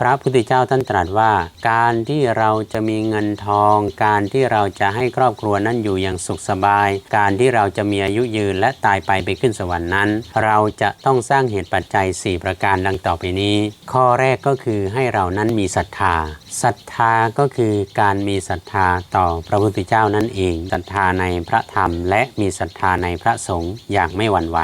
พระพุทธเจ้าท่านตรัสว่า การที่เราจะมีเงินทอง การที่เราจะให้ครอบครัวนั้นอยู่อย่างสุขสบาย การที่เราจะมีอายุยืนและตายไปไปขึ้นสวรรค์นั้น เราจะต้องสร้างเหตุปัจจัย 4 ประการดังต่อไปนี้ ข้อแรกก็คือให้เรานั้นมีศรัทธาศรัทธาก็คือการมีศรัทธาต่อพระพุทธเจ้านั่นเองศรัทธาในพระธรรม และมีศรัทธาในพระสงฆ์อย่างไม่หวั่นไหว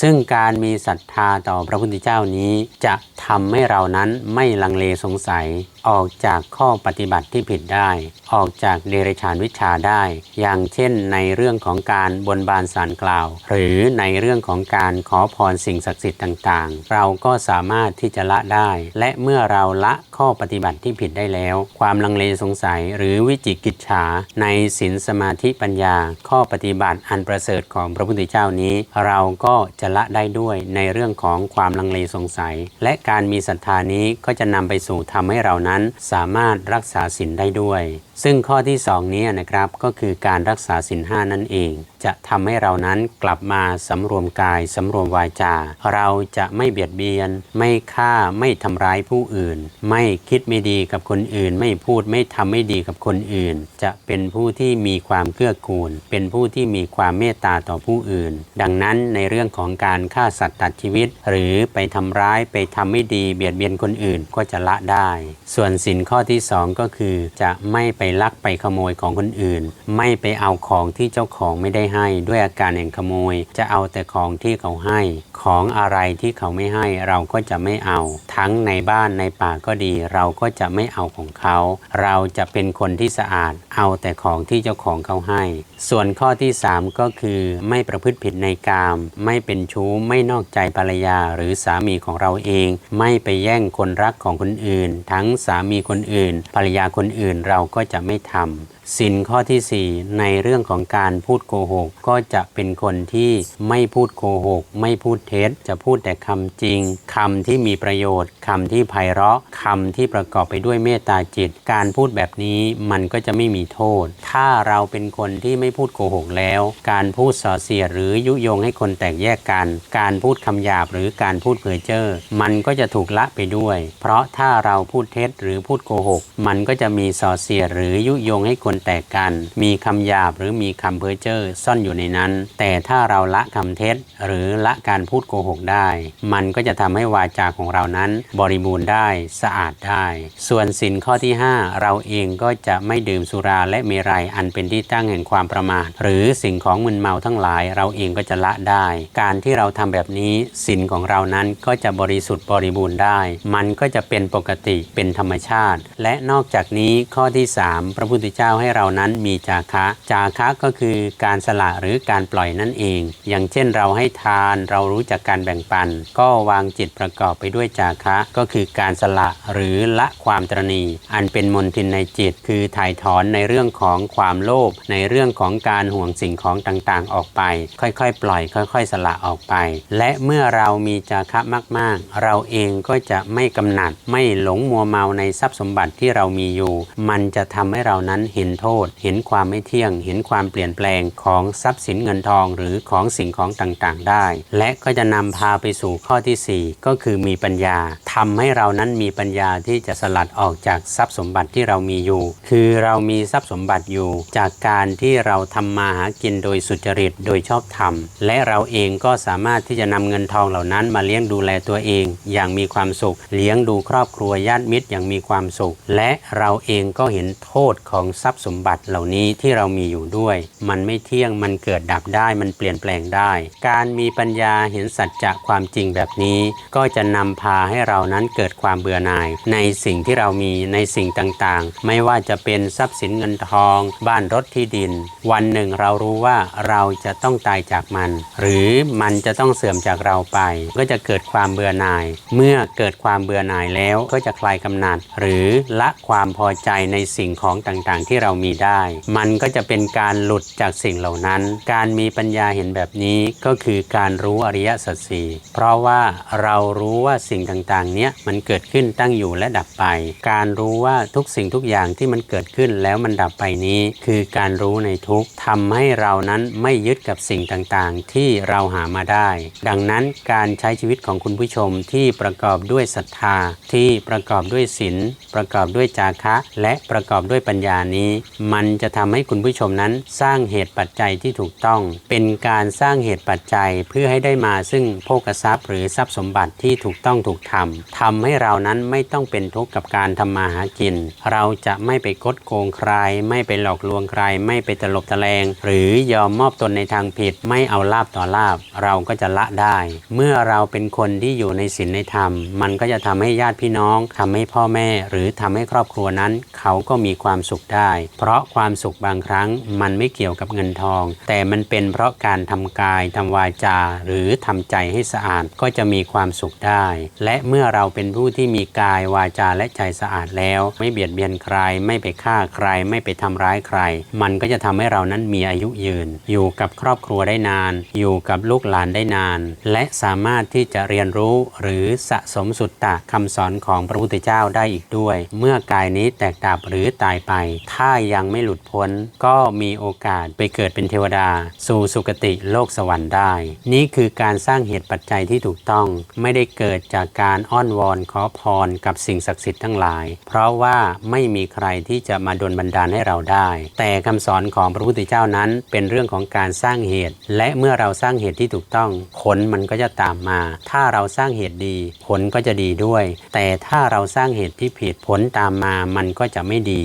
ซึ่งการมีศรัทธาต่อพระพุทธเจ้านี้จะทำให้เรานั้นไม่ลังเลสงสัยออกจากข้อปฏิบัติที่ผิดได้ ออกจากเดรัจฉานวิชาได้ อย่างเช่นในเรื่องของการบนบานสารกล่าว หรือในเรื่องของการขอพรสิ่งศักดิ์สิทธิ์ต่างๆ เราก็สามารถที่จะละได้ และเมื่อเราละข้อปฏิบัติที่ผิดได้แล้ว ความลังเลสงสัยหรือวิจิกิจฉาในศีลสมาธิปัญญา ข้อปฏิบัติอันประเสริฐของพระพุทธเจ้านี้ เราก็จะละได้ด้วยในเรื่องของความลังเลสงสัย และการมีศรัทธานี้ก็จะนำไปสู่ทำให้เรานั้นสามารถรักษาศีลได้ด้วย ซึ่งข้อที่สองนี้นะครับก็คือการรักษาศีลห้านั่นเอง จะทำให้เรานั้นกลับมาสำรวมกายสำรวมวาจา เราจะไม่เบียดเบียน ไม่ฆ่าไม่ทำร้ายผู้อื่น ไม่คิดไม่ดีกับคนอื่น ไม่พูดไม่ทำไม่ดีกับคนอื่น จะเป็นผู้ที่มีความเกื้อกูล เป็นผู้ที่มีความเมตตาต่อผู้อื่น ดังนั้นในเรื่องของการฆ่าสัตว์ตัดชีวิต หรือไปทำร้ายไปทำไม่ดีเบียดเบียนคนอื่นก็จะละได้ ส่วนสินข้อที่สองก็คือ จะไม่ไปลักไปขโมยของคนอื่น ไม่ไปเอาของที่เจ้าของไม่ได้ให้ ด้วยอาการแห่งขโมย จะเอาแต่ของที่เขาให้ ของอะไรที่เขาไม่ให้เราก็จะไม่เอา ทั้งในบ้านในป่าก็ดี เราก็จะไม่เอาของเขา เราจะเป็นคนที่สะอาด เอาแต่ของที่เจ้าของเขาให้ ส่วนข้อที่ 3 ก็คือไม่ประพฤติผิดในกาม ไม่เป็นชู้ไม่นอกใจภรรยาหรือสามีของเราเอง ไม่ไปแย่งคนรักของคนอื่น ทั้งสามีคนอื่น ภรรยาคนอื่นเราก็จะไม่ทำสินข้อที่ 4 ในเรื่องของการพูดโกหก ก็จะเป็นคนที่ไม่พูดโกหก ไม่พูดเท็จ จะพูดแต่คำจริงคำที่มีประโยชน์คำที่ไพเราะคำที่ประกอบไปด้วยเมตตาจิต การพูดแบบนี้มันก็จะไม่มีโทษ ถ้าเราเป็นคนที่ไม่พูดโกหกแล้ว การพูดส่อเสียดหรือยุยงให้คนแตกแยกกัน การพูดคำหยาบหรือการพูดเพ้อเจ้อมันก็จะถูกละไปด้วย เพราะถ้าเราพูดเท็จหรือพูดโกหก มันก็จะมีส่อเสียดหรือยุยงให้คนแตกกัน มีคำหยาบหรือมีคำเพ้อเจ้อซ่อนอยู่ในนั้น แต่ถ้าเราละคำเท็จ หรือละการพูดโกหกได้ มันก็จะทำให้วาจาของเรานั้นบริบูรณ์ได้สะอาดได้ ส่วนสินข้อที่ 5 เราเองก็จะไม่ดื่มสุราและเมรัยอันเป็นที่ตั้งแห่งความประมาทหรือสิ่งของมึนเมาทั้งหลาย เราเองก็จะละได้ การที่เราทำแบบนี้สินของเรานั้นก็จะบริสุทธิ์บริบูรณ์ได้ มันก็จะเป็นปกติเป็นธรรมชาติ และนอกจากนี้ข้อที่ 3 พระพุทธเจ้าให้เรานั้นมีจาคะ จาคะก็คือการสละหรือการปล่อยนั่นเอง อย่างเช่นเราให้ทานเรารู้จักการแบ่งปัน ก็วางจิตประกอบไปด้วยจาคะ ก็คือการสละหรือละความตรณี อันเป็นมนทินในจิต คือถ่ายถอนในเรื่องของความโลภในเรื่องของการห่วงสิ่งของต่างๆ ออกไป ค่อยๆ ปล่อย ค่อย ๆ สละออกไป และเมื่อเรามีจาคะมาก ๆ เราเองก็จะไม่กำหนัดไม่หลงมัวเมาในในทรัพย์สมบัติที่เรามีอยู่ มันจะทำให้เรานั้นเห็นโทษ เห็นความไม่เที่ยง เห็นความเปลี่ยนแปลงของทรัพย์สินเงินทองหรือของสิ่งของต่างๆ ได้ และก็จะนำพาไปสู่ข้อที่ 4 ก็คือมีปัญญาทำให้เรานั้นมีปัญญาที่จะสลัดออกจากทรัพย์สมบัติที่เรามีอยู่ คือเรามีทรัพย์สมบัติอยู่ จากการที่เราทำมาหากินโดยสุจริตโดยชอบธรรม และเราเองก็สามารถที่จะนำเงินทองเหล่านั้นมาเลี้ยงดูแลตัวเอง อย่างมีความสุข เลี้ยงดูครอบครัวญาติมิตรอย่างมีความสุข และเราเองก็เห็นโทษของทรัพย์สมบัติเหล่านี้ที่เรามีอยู่ด้วย มันไม่เที่ยงมันเกิดดับได้มันเปลี่ยนแปลงได้ การมีปัญญาเห็นสัจจะความจริงแบบนี้ ก็จะนำพาให้เรานั้นเกิดความเบื่อหน่าย ในสิ่งที่เรามีในสิ่งต่างๆ ไม่ว่าจะเป็นทรัพย์สินเงินทอง บ้านรถที่ดิน วันหนึ่งเรารู้ว่าเราจะต้องตายจากมัน หรือมันจะต้องเสื่อมจากเราไป ก็จะเกิดความเบื่อหน่าย เมื่อเกิดความเบื่อหน่ายแล้วก็จะคลายกำหนัด หรือละความพอใจในสิ่งของต่างๆ ที่เรามีได้ มันก็จะเป็นการหลุดจากสิ่งเหล่านั้น การมีปัญญาเห็นแบบนี้ก็คือการรู้อริยสัจสี่เพราะว่าเรารู้ว่าสิ่งต่างๆเนี้ยมันเกิดขึ้นตั้งอยู่และดับไป การรู้ว่าทุกสิ่งทุกอย่างที่มันเกิดขึ้นแล้วมันดับไปนี้ คือการรู้ในทุกข์ทำให้เรานั้นไม่ยึดกับสิ่งต่างๆ ที่เราหามาได้ ดังนั้นการใช้ชีวิตของคุณผู้ชมที่ประกอบด้วยศรัทธา ที่ประกอบด้วยศีลประกอบด้วยจาคะและประกอบด้วยปัญญานี้ มันจะทำให้คุณผู้ชมนั้นสร้างเหตุปัจจัยที่ถูกต้อง เป็นการสร้างเหตุปัจจัยเพื่อให้ได้มาซึ่งโภกทรัพย์หรือทรัพย์สมบัติที่ถูกต้องถูกทำทำให้เรานั้นไม่ต้องเป็นทุกข์กับการทำมาหากิน เราจะไม่ไปกดโกงใคร ไม่ไปหลอกลวงใคร ไม่ไปตลบตะแลง หรือยอมมอบตนในทางผิด ไม่เอาลาบต่อลาบ เราก็จะละได้ เมื่อเราเป็นคนที่อยู่ในศีลในธรรม มันก็จะทำให้ญาติพี่น้องทำให้พ่อแม่ หรือทำให้ครอบครัวนั้น เขาก็มีความสุขได้ เพราะความสุขบางครั้งมันไม่เกี่ยวกับเงินทอง แต่มันเป็นเพราะการทำกายทำวาจา หรือทำใจให้สะอาดก็จะมีความสุขได้ และเมื่อเราเป็นผู้ที่มีกายวาจาและใจสะอาดแล้ว ไม่เบียดเบียนใคร ไม่ไปฆ่าใคร ไม่ไปทำร้ายใคร มันก็จะทำให้เรานั้นมีอายุยืน อยู่กับครอบครัวได้นาน อยู่กับลูกหลานได้นาน และสามารถที่จะเรียนรู้หรือสะสมสุตตะคำสอนของพระพุทธเจ้าได้อีกด้วย เมื่อกายนี้แตกต่างดับหรือตายไป ถ้ายังไม่หลุดพ้น ก็มีโอกาสไปเกิดเป็นเทวดา สู่สุคติโลกสวรรค์ได้ นี่คือการสร้างเหตุปัจจัยที่ถูกต้อง ไม่ได้เกิดจากการอ้อนวอนขอพรกับสิ่งศักดิ์สิทธิ์ทั้งหลาย เพราะว่าไม่มีใครที่จะมาดลบันดาลให้เราได้ แต่คำสอนของพระพุทธเจ้านั้นเป็นเรื่องของการสร้างเหตุ และเมื่อเราสร้างเหตุที่ถูกต้องผลมันก็จะตามมา ถ้าเราสร้างเหตุดี ผลก็จะดีด้วย แต่ถ้าเราสร้างเหตุที่ผิดผลตามมามันก็จะจะไม่ดี